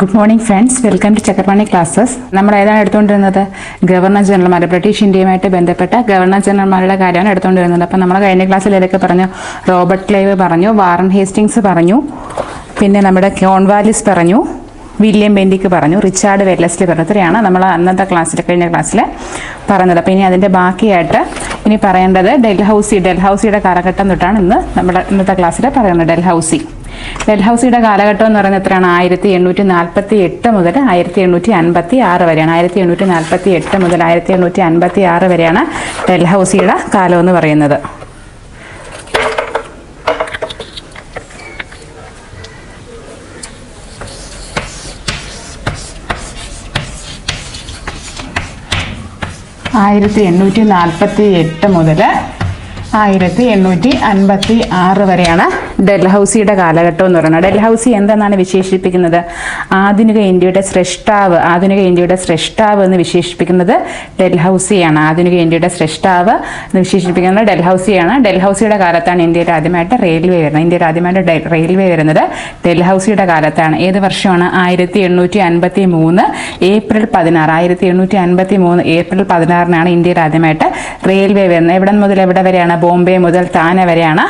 Good morning friends welcome to Chakrapani classes നമ്മൾ ഏതാണ് എടുത്തുകൊണ്ടിരുന്നത്? Governor ജനറൽമാർ British ഇന്ത്യയുമായിട്ട് ബന്ധപ്പെട്ട ഗവർണർ ജനറൽമാരുടെ കാര്യമാണ് എടുത്തുകൊണ്ടിരുന്നത്. അപ്പം നമ്മൾ കഴിഞ്ഞ ക്ലാസ്സിൽ ഏതൊക്കെ പറഞ്ഞു? റോബർട്ട് ക്ലൈവ് പറഞ്ഞു വാറൻ ഹേസ്റ്റിങ്സ് പറഞ്ഞു പിന്നെ നമ്മുടെ കോൺവാലിസ് പറഞ്ഞു വില്യം ബെൻഡിക്ക് പറഞ്ഞു റിച്ചാർഡ് വെല്ലസ്ലി പറഞ്ഞു. ഇത്രയാണ് നമ്മൾ അന്നത്തെ ക്ലാസ്സിൽ കഴിഞ്ഞ ക്ലാസ്സിൽ പറഞ്ഞത്. അപ്പോൾ ഇനി അതിന്റെ ബാക്കിയായിട്ട് ഇനി പറയേണ്ടത് ഡൽഹൌസി. ഡൽഹൌസിയുടെ കാലഘട്ടം തൊട്ടാണ് ഇന്ന് നമ്മുടെ ഇന്നത്തെ ക്ലാസ്സിൽ പറയുന്നത് ഡൽഹൌസി. ഡൽഹൌസിയുടെ കാലഘട്ടം എന്ന് പറയുന്നത് എത്രയാണ്? ആയിരത്തി എണ്ണൂറ്റി നാൽപ്പത്തി എട്ട് മുതൽ ആയിരത്തി എണ്ണൂറ്റി അൻപത്തി ആറ് വരെയാണ്. ആയിരത്തി എണ്ണൂറ്റി നാൽപ്പത്തി എട്ട് മുതൽ ആയിരത്തി എണ്ണൂറ്റി അൻപത്തി ആറ് വരെയാണ് ഡൽഹൌസിയുടെ കാലം എന്ന് പറയുന്നത്. ആയിരത്തി എണ്ണൂറ്റി നാൽപ്പത്തി എട്ട് മുതൽ ആയിരത്തി എണ്ണൂറ്റി അൻപത്തി ആറ് വരെയാണ് ഡൽഹൌസിയുടെ കാലഘട്ടം എന്ന് പറയുന്നത്. ഡൽഹൌസി എന്തെന്നാണ് വിശേഷിപ്പിക്കുന്നത്? ആധുനിക ഇന്ത്യയുടെ സ്രഷ്ടാവ് ആധുനിക ഇന്ത്യയുടെ സ്രഷ്ടാവ് എന്ന് വിശേഷിപ്പിക്കുന്നത് ഡൽഹൌസിയാണ്. ആധുനിക ഇന്ത്യയുടെ സ്രഷ്ടാവ് എന്ന് വിശേഷിപ്പിക്കുന്നത് ഡൽഹൌസിയാണ്. ഡൽഹൌസിയുടെ കാലത്താണ് ഇന്ത്യയിൽ ആദ്യമായിട്ട് റെയിൽവേ വരുന്നത്. ഇന്ത്യയിൽ ആദ്യമായിട്ട് റെയിൽവേ വരുന്നത് ഡൽഹൌസിയുടെ കാലത്താണ്. ഏത് വർഷമാണ്? ആയിരത്തി എണ്ണൂറ്റി അൻപത്തി മൂന്ന് ഏപ്രിൽ പതിനാറ്. ആയിരത്തി എണ്ണൂറ്റി അൻപത്തി മൂന്ന് ഏപ്രിൽ പതിനാറിനാണ് ഇന്ത്യയിൽ ആദ്യമായിട്ട് റെയിൽവേ വരുന്നത്. എവിടെ മുതൽ എവിടെ വരെയാണ്? ബോംബെ മുതൽ താന വരെയാണ്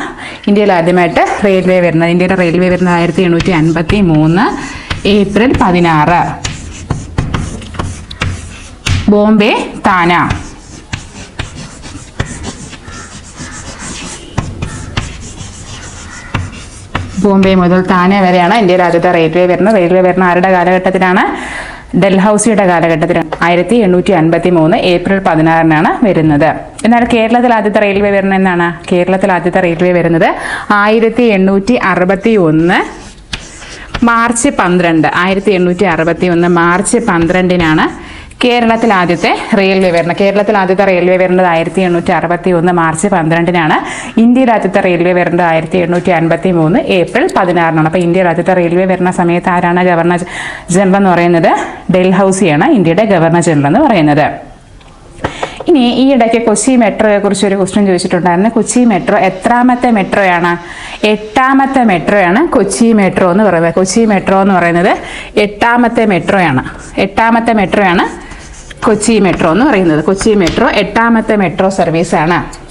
ഇന്ത്യയിൽ ആദ്യമായിട്ട് റെയിൽവേ വരുന്നത്. ഇന്ത്യയുടെ റെയിൽവേ വരുന്നത് ആയിരത്തി എണ്ണൂറ്റി അൻപത്തി മൂന്ന് ഏപ്രിൽ പതിനാറ്. ബോംബെ താന. ബോംബെ മുതൽ താന വരെയാണ് ഇന്ത്യയിൽ ആദ്യത്തെ റെയിൽവേ വരുന്നത്. റെയിൽവേ വരുന്ന ആരുടെ കാലഘട്ടത്തിലാണ്? ഡൽഹൌസിയുടെ കാലഘട്ടത്തിലാണ്. ആയിരത്തി എണ്ണൂറ്റി അൻപത്തി മൂന്ന് ഏപ്രിൽ പതിനാറിനാണ് വരുന്നത്. എന്നാൽ കേരളത്തിൽ ആദ്യത്തെ റെയിൽവേ വരുന്നത് എന്നാണ് കേരളത്തിൽ ആദ്യത്തെ റെയിൽവേ വരുന്നത് ആയിരത്തി എണ്ണൂറ്റി അറുപത്തി ഒന്ന് മാർച്ച് പന്ത്രണ്ട് ആയിരത്തി എണ്ണൂറ്റി അറുപത്തി ഒന്ന് മാർച്ച് പന്ത്രണ്ടിനാണ് കേരളത്തിൽ ആദ്യത്തെ റെയിൽവേ വരുന്നത്. കേരളത്തിൽ ആദ്യത്തെ റെയിൽവേ വരുന്നത് ആയിരത്തി എണ്ണൂറ്റി അറുപത്തി ഒന്ന് മാർച്ച് പന്ത്രണ്ടിനാണ്. ഇന്ത്യയിൽ ആദ്യത്തെ റെയിൽവേ വരുന്നത് ആയിരത്തി എണ്ണൂറ്റി അൻപത്തി മൂന്ന് ഏപ്രിൽ പതിനാറിനാണ്. അപ്പോൾ ഇന്ത്യയിൽ ആദ്യത്തെ റെയിൽവേ വരുന്ന സമയത്ത് ആരാണ് ഗവർണർ ജനറൽ എന്ന് പറയുന്നത്? ഡൽഹൌസിയാണ് ഇന്ത്യയുടെ ഗവർണർ ജനറൽ എന്ന് പറയുന്നത്. ഇനി ഈ ഇടയ്ക്ക് കൊച്ചി മെട്രോയെ കുറിച്ച് ഒരു ക്വസ്റ്റ്യൻ ചോദിച്ചിട്ടുണ്ടായിരുന്നു. കൊച്ചി മെട്രോ എത്രാമത്തെ മെട്രോയാണ്? എട്ടാമത്തെ മെട്രോയാണ് കൊച്ചി മെട്രോ എന്ന് പറയുന്നത്. കൊച്ചി മെട്രോ എന്ന് പറയുന്നത് എട്ടാമത്തെ മെട്രോയാണ്. എട്ടാമത്തെ മെട്രോയാണ് കൊച്ചി മെട്രോ എന്ന് പറയുന്നത്. കൊച്ചി മെട്രോ എട്ടാമത്തെ മെട്രോ സർവീസാണ്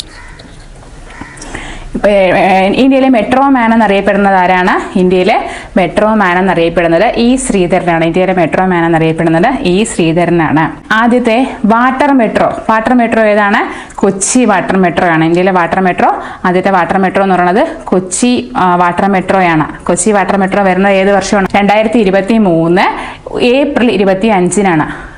ഇന്ത്യയിലെ മെട്രോ മാൻ എന്നറിയപ്പെടുന്നത് ആരാണ്? ഇന്ത്യയിലെ മെട്രോ മാൻ എന്നറിയപ്പെടുന്നത് ഇ ശ്രീധരനാണ്. ഇന്ത്യയിലെ മെട്രോ മാൻ എന്നറിയപ്പെടുന്നത് ഇ ശ്രീധരനാണ്. ആദ്യത്തെ വാട്ടർ മെട്രോ വാട്ടർ മെട്രോ ഏതാണ്? കൊച്ചി വാട്ടർ മെട്രോ ആണ്. ഇന്ത്യയിലെ വാട്ടർ മെട്രോ ആദ്യത്തെ വാട്ടർ മെട്രോ എന്ന് പറയുന്നത് കൊച്ചി വാട്ടർ മെട്രോയാണ് കൊച്ചി വാട്ടർ മെട്രോ വരുന്നത് ഏത് വർഷമാണ്? രണ്ടായിരത്തി ഇരുപത്തി മൂന്ന് ഏപ്രിൽ ഇരുപത്തി അഞ്ചിനാണ്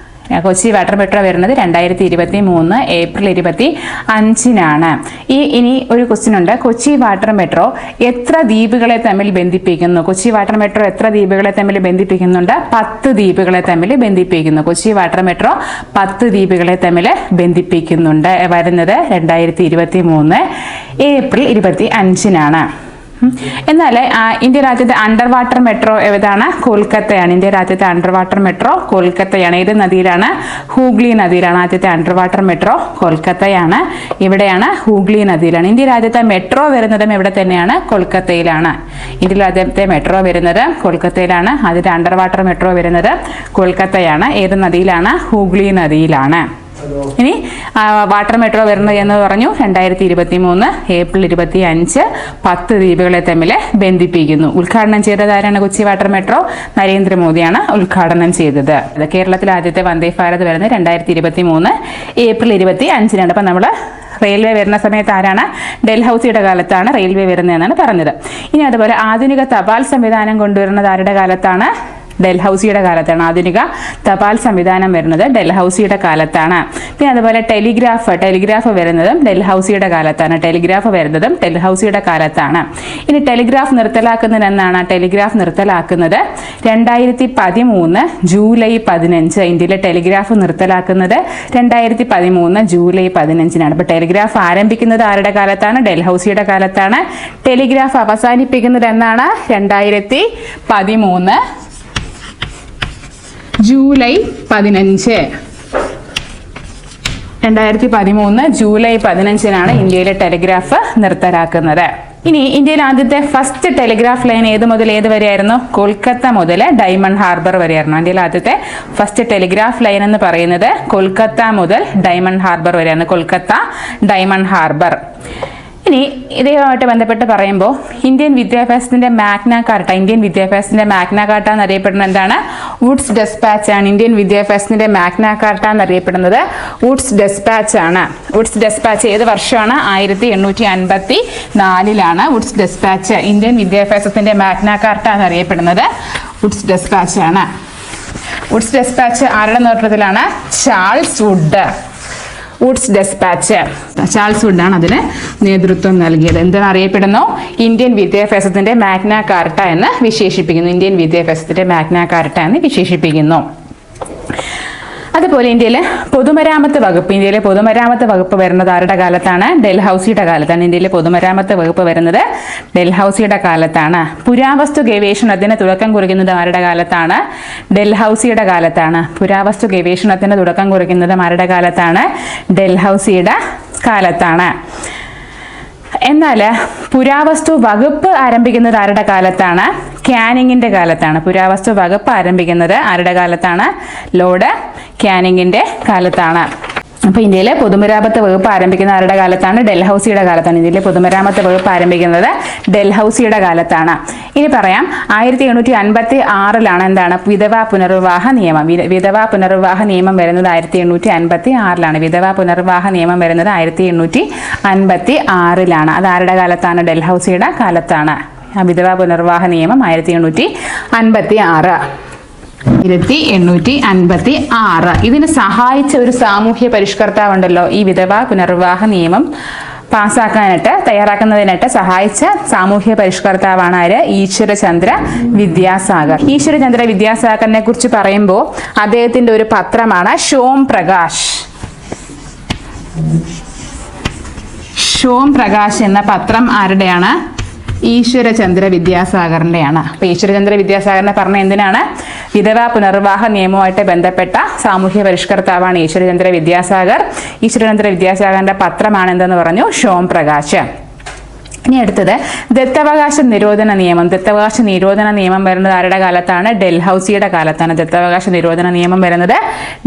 കൊച്ചി വാട്ടർ മെട്രോ വരുന്നത് രണ്ടായിരത്തി ഇരുപത്തി മൂന്ന് ഏപ്രിൽ ഇരുപത്തി അഞ്ചിനാണ്. ഈ ഇനി ഒരു ക്വസ്റ്റ്യൻ ഉണ്ട്. കൊച്ചി വാട്ടർ മെട്രോ എത്ര ദ്വീപുകളെ തമ്മിൽ ബന്ധിപ്പിക്കുന്നു? കൊച്ചി വാട്ടർ മെട്രോ എത്ര ദ്വീപുകളെ തമ്മിൽ ബന്ധിപ്പിക്കുന്നുണ്ട്? പത്ത് ദ്വീപുകളെ തമ്മിൽ ബന്ധിപ്പിക്കുന്നു. കൊച്ചി വാട്ടർ മെട്രോ പത്ത് ദ്വീപുകളെ തമ്മിൽ ബന്ധിപ്പിക്കുന്നുണ്ട്. വരുന്നത് രണ്ടായിരത്തി ഇരുപത്തി മൂന്ന് ഏപ്രിൽ ഇരുപത്തി അഞ്ചിനാണ്. എന്നാൽ ഇന്ത്യ രാജ്യത്തെ അണ്ടർ വാട്ടർ മെട്രോ ഏതാണ്? കൊൽക്കത്തയാണ്. ഇന്ത്യ രാജ്യത്തെ അണ്ടർ വാട്ടർ മെട്രോ കൊൽക്കത്തയാണ്. ഏത് നദിയിലാണ്? ഹൂഗ്ലി നദിയിലാണ് ആദ്യത്തെ അണ്ടർ വാട്ടർ മെട്രോ കൊൽക്കത്തയാണ്. ഇവിടെയാണ് ഹൂഗ്ലി നദിയിലാണ്. ഇന്ത്യ രാജ്യത്തെ മെട്രോ വരുന്നതും ഇവിടെ തന്നെയാണ് കൊൽക്കത്തയിലാണ്. ഇന്ത്യ രാജ്യത്തെ മെട്രോ വരുന്നത് കൊൽക്കത്തയിലാണ്. ആദ്യത്തെ അണ്ടർ വാട്ടർ മെട്രോ വരുന്നത് കൊൽക്കത്തയാണ്. ഏത് നദിയിലാണ്? ഹൂഗ്ലി നദിയിലാണ്. ഇനി വാട്ടർ മെട്രോ വരുന്നത് എന്ന് പറഞ്ഞു. രണ്ടായിരത്തി ഇരുപത്തി മൂന്ന് ഏപ്രിൽ ഇരുപത്തി അഞ്ച് പത്ത് ദ്വീപുകളെ തമ്മിൽ ബന്ധിപ്പിക്കുന്നു. ഉദ്ഘാടനം ചെയ്തത് ആരാണ് കൊച്ചി വാട്ടർ മെട്രോ? നരേന്ദ്രമോദിയാണ് ഉദ്ഘാടനം ചെയ്തത്. കേരളത്തിൽ ആദ്യത്തെ വന്ദേ ഭാരത് വരുന്നത് രണ്ടായിരത്തി ഇരുപത്തി മൂന്ന് ഏപ്രിൽ ഇരുപത്തി അഞ്ചിനാണ് അപ്പം നമ്മൾ റെയിൽവേ വരുന്ന സമയത്ത് ആരാണ്? ഡൽഹൌസിയുടെ കാലത്താണ് റെയിൽവേ വരുന്നതെന്നാണ് പറഞ്ഞത്. ഇനി അതുപോലെ ആധുനിക തപാൽ സംവിധാനം കൊണ്ടുവരുന്നത് ആരുടെ കാലത്താണ്? ഡൽഹൌസിയുടെ കാലത്താണ് ആധുനിക തപാൽ സംവിധാനം വരുന്നത്. ഡൽഹൌസിയുടെ കാലത്താണ്. പിന്നെ അതുപോലെ ടെലിഗ്രാഫ് ടെലിഗ്രാഫ് വരുന്നതും ഡൽഹൌസിയുടെ കാലത്താണ്. ടെലിഗ്രാഫ് വരുന്നതും ഡൽഹൌസിയുടെ കാലത്താണ്. ഇനി ടെലിഗ്രാഫ് നിർത്തലാക്കുന്നത് എന്നാണ് ടെലിഗ്രാഫ് നിർത്തലാക്കുന്നത്. രണ്ടായിരത്തി പതിമൂന്ന് ജൂലൈ പതിനഞ്ച് ഇന്ത്യയിലെ ടെലിഗ്രാഫ് നിർത്തലാക്കുന്നത് രണ്ടായിരത്തി പതിമൂന്ന് ജൂലൈ പതിനഞ്ചിനാണ്. അപ്പോൾ ടെലിഗ്രാഫ് ആരംഭിക്കുന്നത് ആരുടെ കാലത്താണ്? ഡൽഹൌസിയുടെ കാലത്താണ്. ടെലിഗ്രാഫ് അവസാനിപ്പിക്കുന്നത് എന്നാണ് രണ്ടായിരത്തി പതിമൂന്ന് ജൂലൈ പതിനഞ്ച്. രണ്ടായിരത്തി പതിമൂന്ന് ജൂലൈ പതിനഞ്ചിനാണ് ഇന്ത്യയിലെ ടെലിഗ്രാഫ് നിർത്തലാക്കുന്നത്. ഇനി ഇന്ത്യയിൽ ആദ്യത്തെ ഫസ്റ്റ് ടെലിഗ്രാഫ് ലൈൻ ഏത് മുതൽ ഏത് വരെയായിരുന്നു? കൊൽക്കത്ത മുതൽ ഡയമണ്ട് ഹാർബർ വരെയായിരുന്നു. ഇന്ത്യയിൽ ആദ്യത്തെ ഫസ്റ്റ് ടെലിഗ്രാഫ് ലൈൻ എന്ന് പറയുന്നത് കൊൽക്കത്ത മുതൽ ഡയമണ്ട് ഹാർബർ വരെയാണ്. Kolkata Diamond Harbour. ഇനി ഇതുമായിട്ട് ബന്ധപ്പെട്ട് പറയുമ്പോൾ ഇന്ത്യൻ വിദ്യാഭ്യാസത്തിന്റെ മാഗ്ന കാർട്ട ഇന്ത്യൻ വിദ്യാഭ്യാസത്തിന്റെ മാഗ്ന കാർട്ട എന്നറിയപ്പെടുന്നത് എന്താണ്? വുഡ്സ് ഡെസ്പാച്ച് ആണ്. ഇന്ത്യൻ വിദ്യാഭ്യാസത്തിന്റെ മാഗ്ന കാർട്ട എന്നറിയപ്പെടുന്നത് വുഡ്സ് ഡെസ്പാച്ച് ആണ്. വുഡ്സ് ഡെസ്പാച്ച് ഏത് വർഷമാണ്? ആയിരത്തി എണ്ണൂറ്റി അൻപത്തി നാലിലാണ് വുഡ്സ് ഡെസ്പാച്ച് ഇന്ത്യൻ വിദ്യാഭ്യാസത്തിന്റെ മാഗ്ന കാർട്ട എന്നറിയപ്പെടുന്നത് വുഡ്സ് ഡെസ്പാച്ച് ആണ്. വുഡ്സ് ഡെസ്പാച്ച് ആരുടെ നേതൃത്വത്തിലാണ്? Charles Wood. Wood's Despatch Charles വുഡാണ് അതിന് നേതൃത്വം നൽകിയത്. എന്താണ് അറിയപ്പെടുന്നു? ഇന്ത്യൻ വിദ്യാഭ്യാസത്തിന്റെ മാഗ്ന കാർട്ട എന്ന് വിശേഷിപ്പിക്കുന്നു. ഇന്ത്യൻ വിദ്യാഭ്യാസത്തിന്റെ മാഗ്ന കാർട്ട എന്ന് വിശേഷിപ്പിക്കുന്നു. അതുപോലെ ഇന്ത്യയിലെ പൊതുമരാമത്ത് വകുപ്പ് ഇന്ത്യയിലെ പൊതുമരാമത്ത് വകുപ്പ് വരുന്നത് ആരുടെ കാലത്താണ്? ഡൽഹൌസിയുടെ കാലത്താണ് ഇന്ത്യയിലെ പൊതുമരാമത്ത് വകുപ്പ് വരുന്നത്. ഡൽഹൌസിയുടെ കാലത്താണ്. പുരാവസ്തു ഗവേഷണത്തിന് തുടക്കം കുറിക്കുന്നത് ആരുടെ കാലത്താണ്? ഡൽഹൌസിയുടെ കാലത്താണ്. പുരാവസ്തു ഗവേഷണത്തിന് തുടക്കം കുറിക്കുന്നത് ആരുടെ കാലത്താണ്? ഡൽഹൌസിയുടെ കാലത്താണ്. എന്നാൽ പുരാവസ്തു വകുപ്പ് ആരംഭിക്കുന്നത് ആരുടെ കാലത്താണ്? ക്യാനിങ്ങിന്റെ കാലത്താണ്. പുരാവസ്തു വകുപ്പ് ആരംഭിക്കുന്നത് ആരുടെ കാലത്താണ്? ലോർഡ് ക്യാനിങ്ങിന്റെ കാലത്താണ്. അപ്പോൾ ഇന്ത്യയിലെ പൊതുമരാമത്ത് വകുപ്പ് ആരംഭിക്കുന്ന ആരുടെ കാലത്താണ്? ഡൽഹൌസിയുടെ കാലത്താണ്. ഇന്ത്യയിലെ പൊതുമരാമത്ത് വകുപ്പ് ആരംഭിക്കുന്നത് ഡൽഹൌസിയുടെ കാലത്താണ്. ഇനി പറയാം ആയിരത്തി എണ്ണൂറ്റി അൻപത്തി ആറിലാണ് എന്താണ്? വിധവാ പുനർവിവാഹ നിയമം. വിധ- വിധവാ പുനർവിവാഹ നിയമം വരുന്നത് ആയിരത്തി എണ്ണൂറ്റി അൻപത്തി ആറിലാണ് വിധവാ പുനർവിവാഹ നിയമം വരുന്നത് ആയിരത്തി എണ്ണൂറ്റി അൻപത്തി ആറിലാണ് അത് ആരുടെ കാലത്താണ്? ഡൽഹൌസിയുടെ കാലത്താണ്. വിധവാ പുനർവിവാഹ നിയമം ആയിരത്തി എണ്ണൂറ്റി അൻപത്തി ആറ് ആയിരത്തി എണ്ണൂറ്റി അൻപത്തി ആറ്. ഇതിന് സഹായിച്ച ഒരു സാമൂഹ്യ പരിഷ്കർത്താവുണ്ടല്ലോ ഈ വിധവാ പുനർവിവാഹ നിയമം പാസ്സാക്കാനായിട്ട് തയ്യാറാക്കുന്നതിനായിട്ട് സഹായിച്ച സാമൂഹ്യ പരിഷ്കർത്താവാണ് ആര്? ഈശ്വരചന്ദ്ര വിദ്യാസാഗർ. ഈശ്വരചന്ദ്ര വിദ്യാസാഗറിനെ കുറിച്ച് പറയുമ്പോൾ അദ്ദേഹത്തിന്റെ ഒരു പത്രമാണ് ഷോം പ്രകാശ്. ഷോം പ്രകാശ് എന്ന പത്രം ആരുടെയാണ്? ഈശ്വരചന്ദ്ര വിദ്യാസാഗറിന്റെയാണ് അപ്പൊ ഈശ്വരചന്ദ്ര വിദ്യാസാഗറിനെ പറഞ്ഞ എന്തിനാണ്? വിധവാ പുനർവാഹ നിയമവുമായിട്ട് ബന്ധപ്പെട്ട സാമൂഹ്യ പരിഷ്കർത്താവാണ് ഈശ്വരചന്ദ്ര വിദ്യാസാഗർ ഈശ്വരചന്ദ്ര വിദ്യാസാഗറിന്റെ പത്രമാണ് എന്തെന്ന് പറഞ്ഞു? ഷോം പ്രകാശ് ഇനി അടുത്തത് ദത്തവകാശ നിരോധന നിയമം. ദത്തവകാശ നിരോധന നിയമം വരുന്നത് ആരുടെ കാലത്താണ്? ഡൽഹൌസിയുടെ കാലത്താണ് ദത്തവകാശ നിരോധന നിയമം വരുന്നത്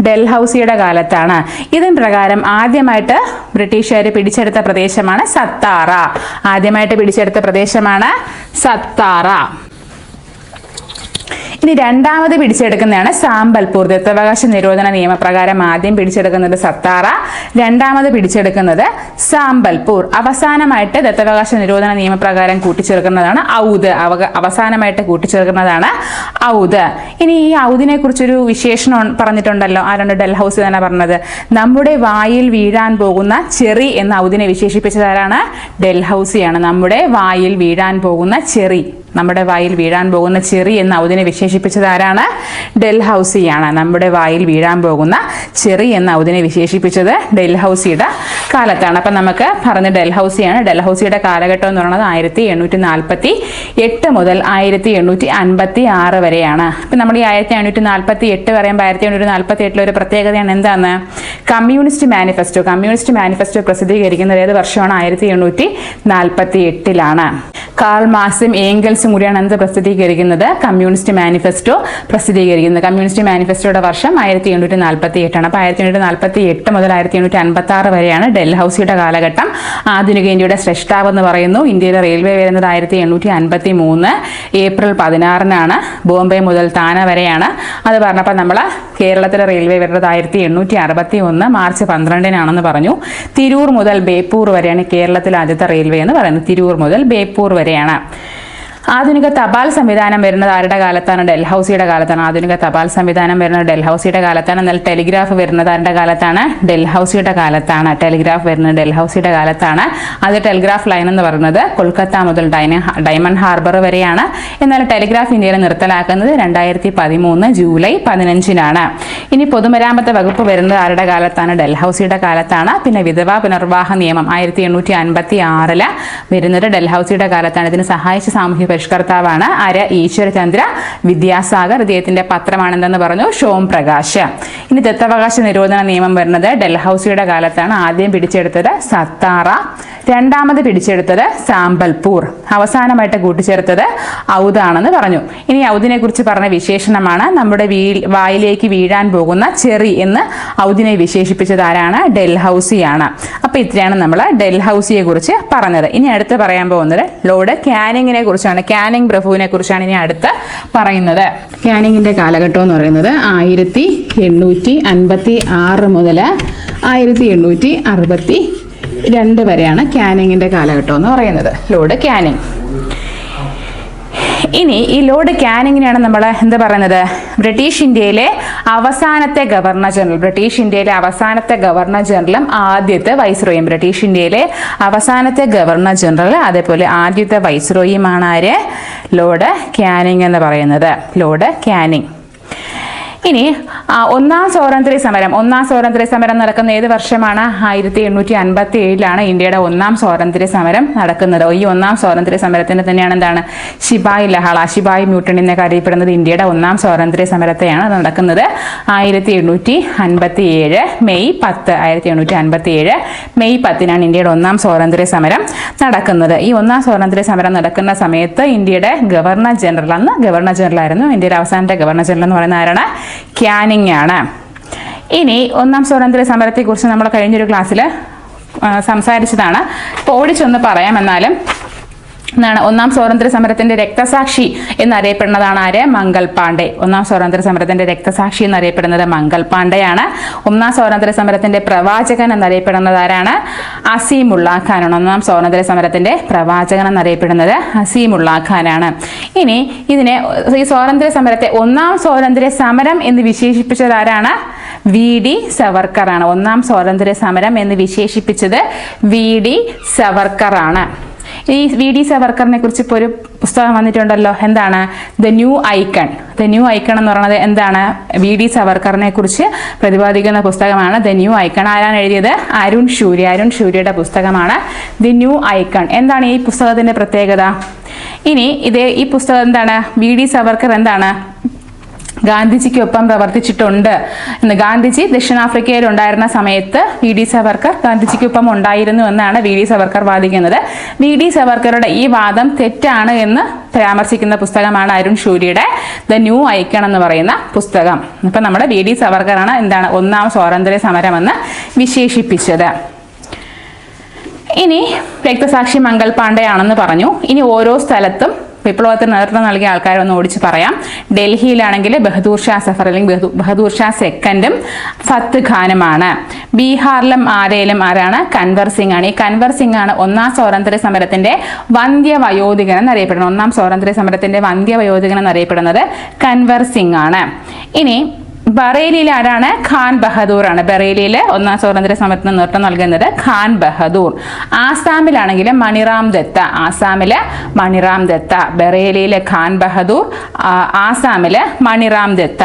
ഡൽഹൌസിയുടെ കാലത്താണ്. ഇതിൻ പ്രകാരം ആദ്യമായിട്ട് ബ്രിട്ടീഷുകാർ പിടിച്ചെടുത്ത പ്രദേശമാണ് സത്താറ. ആദ്യമായിട്ട് പിടിച്ചെടുത്ത പ്രദേശമാണ് സത്താറ. ഇനി രണ്ടാമത് പിടിച്ചെടുക്കുന്നതാണ് സാമ്പൽപൂർ ദത്തവകാശ നിരോധന നിയമപ്രകാരം ആദ്യം പിടിച്ചെടുക്കുന്നത് സത്താറ രണ്ടാമത് പിടിച്ചെടുക്കുന്നത് സാമ്പൽപൂർ അവസാനമായിട്ട് ദത്തവകാശ നിരോധന നിയമപ്രകാരം കൂട്ടിച്ചേർക്കുന്നതാണ് ഔദ്. അവസാനമായിട്ട് കൂട്ടിച്ചേർക്കുന്നതാണ് ഔദ്. ഇനി ഈ ഔദിനെ കുറിച്ചൊരു വിശേഷണം പറഞ്ഞിട്ടുണ്ടല്ലോ. ആരാണ് ഡൽഹൌസ് തന്നെ പറഞ്ഞത്? നമ്മുടെ വായിൽ വീഴാൻ പോകുന്ന ചെറി എന്ന ഔദിനെ വിശേഷിപ്പിച്ചതാരാണ് ഡൽഹൌസിയാണ് നമ്മുടെ വായിൽ വീഴാൻ പോകുന്ന ചെറി. നമ്മുടെ വായിൽ വീഴാൻ പോകുന്ന ചെറി എന്ന് ഔദിനെ വിശേഷിപ്പിച്ചത് ആരാണ്? ഡൽഹൌസിയാണ്. നമ്മുടെ വായിൽ വീഴാൻ പോകുന്ന ചെറി എന്ന് ഔദിനെ വിശേഷിപ്പിച്ചത് ഡൽഹൌസിയുടെ കാലത്താണ്. അപ്പം നമുക്ക് പറഞ്ഞ ഡൽഹൌസിയാണ്. ഡൽഹൌസിയുടെ കാലഘട്ടം എന്ന് പറയുന്നത് ആയിരത്തി എണ്ണൂറ്റി നാൽപ്പത്തി എട്ട് മുതൽ ആയിരത്തി എണ്ണൂറ്റി അൻപത്തി ആറ് വരെയാണ്. അപ്പം നമ്മൾ ഈ ആയിരത്തി എണ്ണൂറ്റി നാൽപ്പത്തി എട്ട് പറയുമ്പോൾ ആയിരത്തി എണ്ണൂറ്റി നാൽപ്പത്തി എട്ടിലെ ഒരു പ്രത്യേകതയാണ് എന്താണ്? Communist manifesto. കമ്മ്യൂണിസ്റ്റ് മാനിഫെസ്റ്റോ പ്രസിദ്ധീകരിക്കുന്നത് ഏത് വർഷമാണ്? ആയിരത്തി എണ്ണൂറ്റി നാൽപ്പത്തി എട്ടിലാണ് കാൾ മാർക്സും ഏംഗൽസും കൂടിയാണ് എന്ത് പ്രസിദ്ധീകരിക്കുന്നത്. കമ്മ്യൂണിസ്റ്റ് മാനിഫെസ്റ്റോ പ്രസിദ്ധീകരിക്കുന്നത്. കമ്മ്യൂണിസ്റ്റ് മാനിഫെസ്റ്റോയുടെ വർഷം ആയിരത്തി എണ്ണൂറ്റി നാൽപ്പത്തി എട്ടാണ് അപ്പോൾ ആയിരത്തി എണ്ണൂറ്റി നാൽപ്പത്തി എട്ട് മുതൽ ആയിരത്തി എണ്ണൂറ്റി അൻപത്തി ആറ് വരെയാണ് ഡൽഹൌസിയുടെ കാലഘട്ടം. ആധുനിക ഇന്ത്യയുടെ ശ്രേഷ്ഠാവ് എന്ന് പറയുന്നു. ഇന്ത്യയിലെ റെയിൽവേ വരുന്നത് ആയിരത്തി എണ്ണൂറ്റി അൻപത്തി മൂന്ന് ഏപ്രിൽ പതിനാറിനാണ്. ബോംബെ മുതൽ താന വരെയാണ്. അത് പറഞ്ഞപ്പോൾ നമ്മൾ കേരളത്തിലെ റെയിൽവേ വരുന്നത് ആയിരത്തി എണ്ണൂറ്റി അറുപത്തി ഒന്ന് മാർച്ച് പന്ത്രണ്ടിനാണെന്ന് പറഞ്ഞു. തിരൂർ മുതൽ ബേപ്പൂർ വരെയാണ് കേരളത്തിലെ ആദ്യത്തെ റെയിൽവേ എന്ന് പറയുന്നത്. തിരൂർ മുതൽ ബേപ്പൂർ വരെയാണ്. ആധുനിക തപാൽ സംവിധാനം വരുന്നത് ആരുടെ കാലത്താണ്? ഡൽഹൌസിയുടെ കാലത്താണ്. ആധുനിക തപാൽ സംവിധാനം വരുന്നത് ഡൽഹൌസിയുടെ കാലത്താണ്. എന്നാൽ ടെലിഗ്രാഫ് വരുന്നത് ആരുടെ കാലത്താണ്? ഡൽഹൌസിയുടെ കാലത്താണ്. ടെലിഗ്രാഫ് വരുന്നത് ഡൽഹൌസിയുടെ കാലത്താണ്. അത് ടെലിഗ്രാഫ് ലൈൻ എന്ന് പറയുന്നത് കൊൽക്കത്ത മുതൽ ഡയമണ്ട് ഹാർബർ വരെയാണ്. എന്നാൽ ടെലിഗ്രാഫ് ഇന്ത്യയിൽ നിർത്തലാക്കുന്നത് രണ്ടായിരത്തി പതിമൂന്ന് ജൂലൈ പതിനഞ്ചിനാണ്. ഇനി പൊതുമരാമത്ത് വകുപ്പ് വരുന്നത് ആരുടെ കാലത്താണ്? ഡൽഹൌസിയുടെ കാലത്താണ്. പിന്നെ വിധവാ പുനർവാഹ നിയമം ആയിരത്തി എണ്ണൂറ്റി അൻപത്തി ആറിൽ വരുന്നത് ഡൽഹൌസിയുടെ കാലത്താണ്. ഇതിന് സഹായിച്ച സാമൂഹ്യ പരിഷ്കർത്താവാണ് ആര് ഈശ്വരചന്ദ്ര. വിദ്യാസാഗർ ഇദ്ദേഹത്തിന്റെ പത്രമാണെന്ന് പറഞ്ഞു ഷോം പ്രകാശ്. ഇനി ദത്തവകാശ നിരോധന നിയമം വരുന്നത് ഡൽഹൌസിയുടെ കാലത്താണ് ആദ്യം പിടിച്ചെടുത്തത് സത്താറ രണ്ടാമത് പിടിച്ചെടുത്തത് സാമ്പൽപൂർ അവസാനമായിട്ട് കൂട്ടിച്ചേർത്തത് ഔദാണെന്ന് പറഞ്ഞു. ഇനി ഔദിനെ കുറിച്ച് പറഞ്ഞ വിശേഷണമാണ് നമ്മുടെ വീ വായിലേക്ക് വീഴാൻ പോകുന്ന ചെറി എന്ന് ഔദിനെ വിശേഷിപ്പിച്ചത് ആരാണ്? ഡൽഹൌസിയാണ്. അപ്പൊ ഇത്രയാണ് നമ്മൾ ഡൽഹൌസിയെ കുറിച്ച് പറഞ്ഞത്. ഇനി അടുത്ത് പറയാൻ പോകുന്നത് ലോഡ് കാനിങ്ങിനെ കുറിച്ചാണ് കാനിങ് പ്രഭുവിനെ കുറിച്ചാണ് ഇനി അടുത്ത് പറയുന്നത്. കാനിങ്ങിന്റെ കാലഘട്ടം എന്ന് പറയുന്നത് ആയിരത്തി എണ്ണൂറ്റി അൻപത്തി ആറ് മുതൽ ആയിരത്തി എണ്ണൂറ്റി അറുപത്തി രണ്ട് വരെയാണ് കാനിങ്ങിന്റെ കാലഘട്ടം എന്ന് പറയുന്നത്. ലോഡ് കാനിങ് ഇനി ഈ ലോർഡ് കാനിങ്ങിനെയാണ് നമ്മൾ എന്ത് പറയുന്നത്? ബ്രിട്ടീഷ് ഇന്ത്യയിലെ അവസാനത്തെ ഗവർണർ ജനറൽ ബ്രിട്ടീഷ് ഇന്ത്യയിലെ അവസാനത്തെ ഗവർണർ ജനറലും ആദ്യത്തെ വൈസ്രോയും ബ്രിട്ടീഷ് ഇന്ത്യയിലെ അവസാനത്തെ ഗവർണർ ജനറൽ അതേപോലെ ആദ്യത്തെ വൈസ്രോയുമാണ് ആര്? ലോർഡ് കാനിങ് എന്ന് പറയുന്നത്. Lord Canning. ഇനി ഒന്നാം സ്വാതന്ത്ര്യ സമരം. ഒന്നാം സ്വാതന്ത്ര്യ സമരം നടക്കുന്ന ഏത് വർഷമാണ്? ആയിരത്തി എണ്ണൂറ്റി അൻപത്തി ഏഴിലാണ് ഇന്ത്യയുടെ ഒന്നാം സ്വാതന്ത്ര്യ സമരം നടക്കുന്നത്. ഈ ഒന്നാം സ്വാതന്ത്ര്യ സമരത്തിന് തന്നെയാണ് എന്താണ്? ശിബായ് ലഹള ശിപായി മ്യൂട്ടണി എന്നൊക്കെ അറിയപ്പെടുന്നത് ഇന്ത്യയുടെ ഒന്നാം സ്വാതന്ത്ര്യ സമരത്തെയാണ് നടക്കുന്നത്. ആയിരത്തി എണ്ണൂറ്റി അൻപത്തി ഏഴ് മെയ് പത്ത് ആയിരത്തി എണ്ണൂറ്റി അൻപത്തി ഏഴ് മെയ് പത്തിനാണ് ഇന്ത്യയുടെ ഒന്നാം സ്വാതന്ത്ര്യ സമരം നടക്കുന്നത്. ഈ ഒന്നാം സ്വാതന്ത്ര്യ സമരം നടക്കുന്ന സമയത്ത് ഇന്ത്യയുടെ ഗവർണർ ജനറൽ അന്ന് ഗവർണർ ജനറൽ ആയിരുന്നു ഇന്ത്യയുടെ അവസാനത്തെ ഗവർണർ ജനറൽ എന്ന് പറയുന്ന ആരാണ്? ക്യാനിങ് ആണ് ഇനി ഒന്നാം സ്വാതന്ത്ര്യ സമരത്തെക്കുറിച്ച് നമ്മൾ കഴിഞ്ഞൊരു ക്ലാസ്സിൽ സംസാരിച്ചതാണ്. ഇപ്പോൾ ഓടിച്ചൊന്ന് പറയാം എന്നാലും എന്താണ് ഒന്നാം സ്വാതന്ത്ര്യ സമരത്തിന്റെ രക്തസാക്ഷി എന്നറിയപ്പെടുന്നതാണ് ആര്? മംഗൽ പാണ്ഡെ. ഒന്നാം സ്വാതന്ത്ര്യ സമരത്തിന്റെ രക്തസാക്ഷി എന്നറിയപ്പെടുന്നത് മംഗൽ പാണ്ഡെയാണ്. ഒന്നാം സ്വാതന്ത്ര്യ സമരത്തിന്റെ പ്രവാചകൻ എന്നറിയപ്പെടുന്നത് ആരാണ്? അസീമുള്ള ഖാനാണ്. ഒന്നാം സ്വാതന്ത്ര്യ സമരത്തിന്റെ പ്രവാചകൻ എന്നറിയപ്പെടുന്നത് അസീമുള്ള ഖാനാണ്. ഇനി ഇതിനെ ഈ സ്വാതന്ത്ര്യ സമരത്തെ ഒന്നാം സ്വാതന്ത്ര്യ സമരം എന്ന് വിശേഷിപ്പിച്ചത് ആരാണ്? വി ഡി സവർക്കറാണ്. ഒന്നാം സ്വാതന്ത്ര്യ സമരം എന്ന് വിശേഷിപ്പിച്ചത് വി ഡി സവർക്കർ ആണ് ഈ വി ഡി സവർക്കറിനെ കുറിച്ച് ഇപ്പോൾ ഒരു പുസ്തകം വന്നിട്ടുണ്ടല്ലോ. എന്താണ്? The New Icon the New Icon എന്ന് പറയുന്നത് എന്താണ്? വി ഡി സവർക്കറിനെ കുറിച്ച് പ്രതിപാദിക്കുന്ന പുസ്തകമാണ് ദ ന്യൂ ഐക്കൺ ആരാണ് എഴുതിയത്? അരുൺ ഷൂരി അരുൺ ഷൂരിയുടെ പുസ്തകമാണ് ദി ന്യൂ ഐക്കൺ എന്താണ് ഈ പുസ്തകത്തിന്റെ പ്രത്യേകത? ഇനി ഇതേ ഈ പുസ്തകം എന്താണ്? വി ഡി സവർക്കർ എന്താണ്? ഗാന്ധിജിക്കൊപ്പം പ്രവർത്തിച്ചിട്ടുണ്ട്. എന്ന് ഗാന്ധിജി ദക്ഷിണാഫ്രിക്കയിൽ ഉണ്ടായിരുന്ന സമയത്ത് വി ഡി സവർക്കർ ഗാന്ധിജിക്കൊപ്പം ഉണ്ടായിരുന്നു എന്നാണ് വി ഡി സവർക്കർ വാദിക്കുന്നത്. വി ഡി സവർക്കറുടെ ഈ വാദം തെറ്റാണ് എന്ന് പരാമർശിക്കുന്ന പുസ്തകമാണ് അരുൺ ഷൂരിയുടെ ദ ന്യൂ ഐക്കൺ എന്ന് പറയുന്ന പുസ്തകം. അപ്പം നമ്മുടെ വി ഡി സവർക്കറാണ് എന്താണ് ഒന്നാം സ്വാതന്ത്ര്യ സമരമെന്ന് വിശേഷിപ്പിച്ചത്. ഇനി രക്തസാക്ഷി മംഗൾ പാണ്ഡയാണെന്ന് പറഞ്ഞു. ഇനി ഓരോ സ്ഥലത്തും വിപ്ലവത്തിന് നേതൃത്വം നൽകിയ ആൾക്കാരെ ഒന്ന് ഓടിച്ച് പറയാം. ഡൽഹിയിലാണെങ്കിൽ ബഹദൂർ ഷാ സഫർ അല്ലെങ്കിൽ ബഹദൂ- ബഹദൂർ ഷാ സെക്കൻഡും ഫത്ത് ഖാനുമാണ്. ബീഹാറിലും ആരയിലും ആരാണ്? കൻവർ സിംഗ് ആണ്. ഈ കൻവർ സിംഗ് ആണ് ഒന്നാം സ്വാതന്ത്ര്യ സമരത്തിന്റെ വന്ധ്യ വയോധികൻ എന്നറിയപ്പെടുന്നത്. ഒന്നാം സ്വാതന്ത്ര്യ സമരത്തിന്റെ വന്ധ്യ വയോധികൻ എന്നറിയപ്പെടുന്നത് കൻവർ സിംഗ് ആണ്. ഇനി ബറേലിയിൽ ആരാണ്? ഖാൻ ബഹദൂർ ആണ്. ബറേലിയിൽ ഒന്നാം സ്വാതന്ത്ര്യ സമരത്തിന് നേതൃത്വം നൽകുന്നത് ഖാൻ ബഹദൂർ. ആസാമിലാണെങ്കിൽ മണിറാം ദത്ത. ആസാമിൽ മണിറാം ദത്ത. ബറേലിയിലെ ഖാൻ ബഹദൂർ ആസാമിൽ മണിറാം ദത്ത.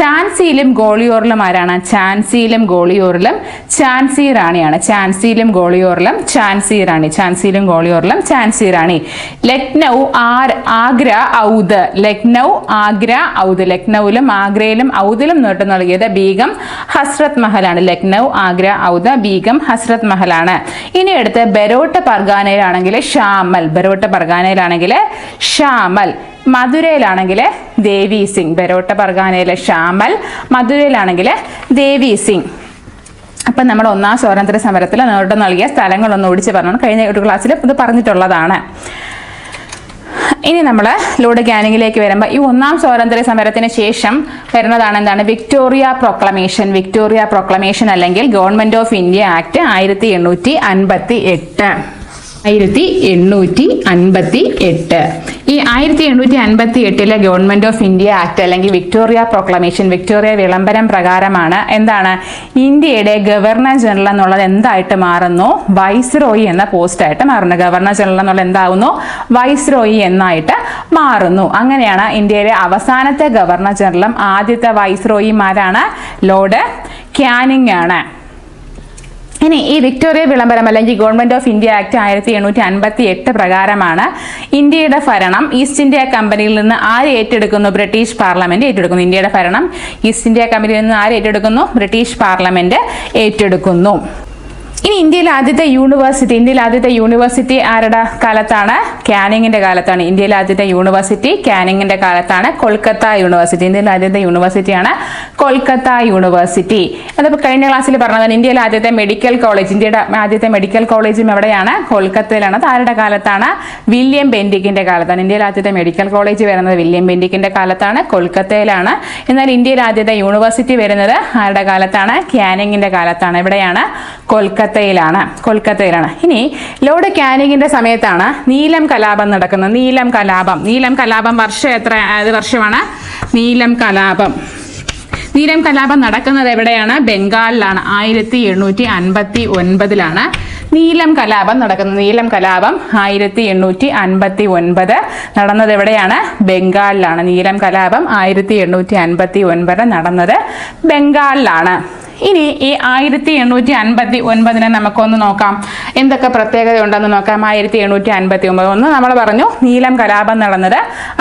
ഝാൻസിയിലും ഗോളിയോറിലും ആരാണ്? ഝാൻസിയിലും ഗോളിയോറിലും ഝാൻസി റാണിയാണ്. ഝാൻസിയിലും ഗോളിയോറിലും ചാൻസി റാണി. ഝാൻസിയിലും ഗോളിയോറിലും ചാൻസി റാണി. ലക്നൗ ആർ ആഗ്ര ഔദ്. ലക്നൗ ആഗ്ര ഔദ്. ലക്നൌവിലും ആഗ്രയിലും ഔദിലും നേട്ടം നൽകിയത് ബീഗം ഹസ്രത് മഹലാണ്. ലക്നൗ ആഗ്ര ഔദ ബീഗം ഹസ്രത് മഹലാണ്. ഇനി അടുത്ത് ബരോട്ട പർഗാനയിലാണെങ്കിൽ ഷാമൽ ബരോട്ട പർഗാനയിലാണെങ്കിൽ ഷാമൽ മധുരയിലാണെങ്കിൽ ദേവി സിംഗ് ബരോട്ട പർഗാനയിലെ ഷാമൽ മധുരയിലാണെങ്കിൽ ദേവി സിംഗ്. അപ്പം നമ്മൾ ഒന്നാം സ്വാതന്ത്ര്യ സമരത്തിൽ നേരിട്ട് നൽകിയ സ്ഥലങ്ങളൊന്ന് ഓടിച്ച് പറഞ്ഞു കഴിഞ്ഞ ഒരു ക്ലാസ്സിൽ ഇത് പറഞ്ഞിട്ടുള്ളതാണ്. ഇനി നമ്മൾ ലോഡ് ക്യാനിങ്ങിലേക്ക് വരുമ്പോൾ ഈ ഒന്നാം സ്വാതന്ത്ര്യ സമരത്തിന് ശേഷം വരുന്നതാണ് എന്താണ്? വിക്ടോറിയ പ്രൊക്ലമേഷൻ വിക്ടോറിയ പ്രൊക്ലമേഷൻ അല്ലെങ്കിൽ ഗവൺമെന്റ് ഓഫ് ഇന്ത്യ ആക്ട് ആയിരത്തി എണ്ണൂറ്റി അൻപത്തി എട്ട്. ആയിരത്തി എണ്ണൂറ്റി അൻപത്തി എട്ട്. ഈ ആയിരത്തി എണ്ണൂറ്റി അൻപത്തി എട്ടിലെ ഗവൺമെന്റ് ഓഫ് ഇന്ത്യ ആക്ട് അല്ലെങ്കിൽ വിക്ടോറിയ പ്രൊക്ലമേഷൻ വിക്ടോറിയ വിളംബരം പ്രകാരമാണ് എന്താണ്? ഇന്ത്യയുടെ ഗവർണർ ജനറൽ എന്നുള്ളത് എന്തായിട്ട് മാറുന്നു? വൈസ്രോയി എന്ന പോസ്റ്റായിട്ട് മാറുന്നു. ഗവർണർ ജനറൽ എന്നുള്ളത് എന്താവുന്നു? വൈസ്രോയി എന്നായിട്ട് മാറുന്നു. അങ്ങനെയാണ് ഇന്ത്യയിലെ അവസാനത്തെ ഗവർണർ ജനറലും ആദ്യത്തെ വൈസ്രോയിമാരാണ് ലോർഡ് ക്യാനിങ് ആണ്. ഇനി ഈ വിക്ടോറിയ വിളംബരം അല്ലെങ്കിൽ ഗവൺമെന്റ് ഓഫ് ഇന്ത്യ ആക്ട് ആയിരത്തി എണ്ണൂറ്റി അൻപത്തി എട്ട് പ്രകാരമാണ് ഇന്ത്യയുടെ ഭരണം ഈസ്റ്റ് ഇന്ത്യ കമ്പനിയിൽ നിന്ന് ആര് ഏറ്റെടുക്കുന്നു? ബ്രിട്ടീഷ് പാർലമെന്റ് ഏറ്റെടുക്കുന്നു. ഇന്ത്യയുടെ ഭരണം ഈസ്റ്റ് ഇന്ത്യ കമ്പനിയിൽ നിന്ന് ആര് ഏറ്റെടുക്കുന്നു? ബ്രിട്ടീഷ് പാർലമെന്റ് ഏറ്റെടുക്കുന്നു. ഇനി ഇന്ത്യയിലെ ആദ്യത്തെ യൂണിവേഴ്സിറ്റി ഇന്ത്യയിലെ ആദ്യത്തെ യൂണിവേഴ്സിറ്റി ആരുടെ കാലത്താണ്? കാനിങ്ങിന്റെ കാലത്താണ്. ഇന്ത്യയിലെ ആദ്യത്തെ യൂണിവേഴ്സിറ്റി കാനിങ്ങിന്റെ കാലത്താണ്. കൊൽക്കത്ത യൂണിവേഴ്സിറ്റി ഇന്ത്യയിലെ ആദ്യത്തെ യൂണിവേഴ്സിറ്റിയാണ് കൊൽക്കത്ത യൂണിവേഴ്സിറ്റി അതിപ്പോൾ കഴിഞ്ഞ ക്ലാസ്സിൽ പറഞ്ഞതാണ് ഇന്ത്യയിലെ ആദ്യത്തെ മെഡിക്കൽ കോളേജ് ഇന്ത്യയുടെ ആദ്യത്തെ മെഡിക്കൽ കോളേജും എവിടെയാണ്? കൊൽക്കത്തയിലാണ്. അത് ആരുടെ കാലത്താണ്? വില്യം ബെൻഡിക്കിന്റെ കാലത്താണ്. ഇന്ത്യയിലെ ആദ്യത്തെ മെഡിക്കൽ കോളേജ് വരുന്നത് വില്യം ബെൻഡിക്കിന്റെ കാലത്താണ്. കൊൽക്കത്തയിലാണ്. എന്നാൽ ഇന്ത്യയിലെ ആദ്യത്തെ യൂണിവേഴ്സിറ്റി വരുന്നത് ആരുടെ കാലത്താണ്? കാനിങ്ങിന്റെ കാലത്താണ്. എവിടെയാണ്? കൊൽക്കത്തയിലാണ് കൊൽക്കത്തയിലാണ്. ഇനി ലോർഡ് കാനിങ്ങിന്റെ സമയത്താണ് നീലം കലാപം നടക്കുന്നത്. നീലം കലാപം. നീലം കലാപം വർഷം എത്ര ഏത് വർഷമാണ്? നീലം കലാപം. നീലം കലാപം നടക്കുന്നത് എവിടെയാണ്? ബംഗാളിലാണ്. ആയിരത്തി എണ്ണൂറ്റി അൻപത്തി ഒൻപതിലാണ് നീലം കലാപം നടക്കുന്നത്. നീലം കലാപം ആയിരത്തി എണ്ണൂറ്റി അൻപത്തി ഒൻപത് നടന്നത് എവിടെയാണ്? ബംഗാളിലാണ്. നീലം കലാപം ആയിരത്തി എണ്ണൂറ്റി അൻപത്തി ഒൻപത് നടന്നത് ബംഗാളിലാണ്. ഇനി ഈ ആയിരത്തി എണ്ണൂറ്റി അൻപത്തി ഒൻപതിനെ നമുക്കൊന്ന് നോക്കാം. എന്തൊക്കെ പ്രത്യേകത ഉണ്ടെന്ന് നോക്കാം. ആയിരത്തി എണ്ണൂറ്റി അൻപത്തി ഒമ്പത് ഒന്ന് നമ്മൾ പറഞ്ഞു നീലം കലാപം നടന്നത്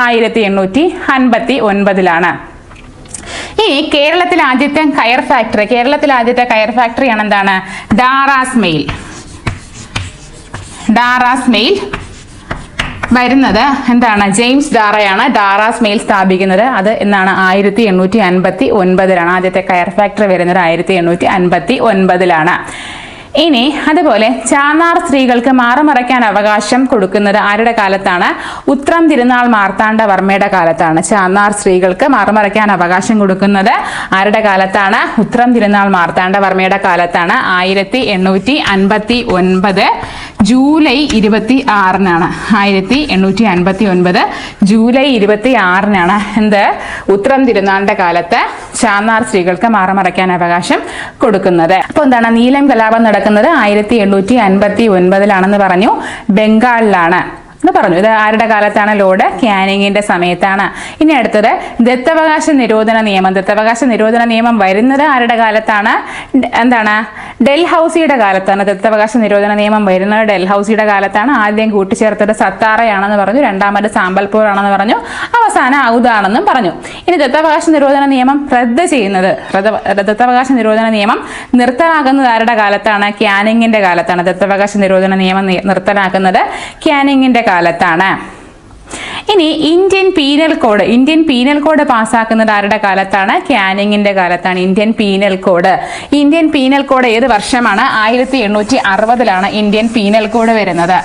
ആയിരത്തി എണ്ണൂറ്റി അൻപത്തി ഒൻപതിലാണ് ഇനി കേരളത്തിൽ ആദ്യത്തെ കയർ ഫാക്ടറി കേരളത്തിൽ ആദ്യത്തെ കയർ ഫാക്ടറിയാണ് എന്താണ് ഡാറാസ് മെയിൽ. ഡാറാസ് മെയിൽ വരുന്നത്. എന്താണ്? ജെയിംസ് ഡാറയാണ്. ധാറാസ് മെയിൽ സ്ഥാപിക്കുന്നത്. അത് എന്നാണ്? ആയിരത്തി എണ്ണൂറ്റി അൻപത്തി ഒൻപതിലാണ് ആദ്യത്തെ കയർ ഫാക്ടറി വരുന്നത് ആയിരത്തി എണ്ണൂറ്റി അൻപത്തി ഒൻപതിലാണ് ഇനി അതുപോലെ ചാന്നാർ സ്ത്രീകൾക്ക് മാറമറയ്ക്കാൻ അവകാശം കൊടുക്കുന്നത് ആരുടെ കാലത്താണ്? ഉത്രം തിരുനാൾ മാർത്താണ്ഡവർമ്മയുടെ കാലത്താണ്. ചാന്നാർ സ്ത്രീകൾക്ക് മാറമറയ്ക്കാൻ അവകാശം കൊടുക്കുന്നത് ആരുടെ കാലത്താണ്? ഉത്രം തിരുനാൾ മാർത്താണ്ഡവർമ്മയുടെ കാലത്താണ്. ആയിരത്തി എണ്ണൂറ്റി അൻപത്തി ഒൻപത് ജൂലൈ ഇരുപത്തി ആറിനാണ് ആയിരത്തി എണ്ണൂറ്റി അൻപത്തി ഒൻപത് ജൂലൈ ഇരുപത്തി ആറിനാണ് എന്ത്? ഉത്രം തിരുനാളിന്റെ കാലത്ത് ചാന്നാർ സ്ത്രീകൾക്ക് മാറമറയ്ക്കാൻ അവകാശം കൊടുക്കുന്നത്. അപ്പോൾ എന്താണ്? നീലം കലാപം നടക്കുന്നത് ആയിരത്തി എണ്ണൂറ്റി അൻപത്തി ഒൻപതിലാണെന്ന് പറഞ്ഞു. ബംഗാളിലാണ്. എന്ന് പറഞ്ഞു. ഇത് ആരുടെ കാലത്താണ്? ലോഡ് ക്യാനിങ്ങിന്റെ സമയത്താണ്. ഇനി അടുത്തത് ദത്തവകാശ നിരോധന നിയമം. ദത്തവകാശ നിരോധന നിയമം വരുന്നത് ആരുടെ കാലത്താണ്? എന്താണ്? ഡൽഹൌസിയുടെ കാലത്താണ് ദത്തവകാശ നിരോധന നിയമം വരുന്നത്. ഡൽഹൌസിയുടെ കാലത്താണ് ആദ്യം കൂട്ടിച്ചേർത്തത് സത്താറയാണെന്ന് പറഞ്ഞു രണ്ടാമത് സാമ്പൽപൂർ ആണെന്ന് പറഞ്ഞു അവസാനം ഔദാണെന്നും പറഞ്ഞു. ഇനി ദത്തവകാശ നിരോധന നിയമം റദ്ദ് ചെയ്യുന്നത് ദത്തവകാശ നിരോധന നിയമം നിർത്തലാകുന്നത് ആരുടെ കാലത്താണ്? ക്യാനിങ്ങിന്റെ കാലത്താണ് ദത്തവകാശ നിരോധന നിയമം നിർത്തലാക്കുന്നത് ക്യാനിങ്ങിന്റെ കാലത്താണ്. ഇനി Indian penal code Indian penal code പാസ്സാക്കുന്നത് ആരുടെ കാലത്താണ്? ക്യാനിങ്ങിന്റെ കാലത്താണ് Indian penal code Indian penal code ഏത് വർഷമാണ്? ആയിരത്തി എണ്ണൂറ്റി അറുപതിലാണ് ഇന്ത്യൻ പീനൽ കോഡ് വരുന്നത്.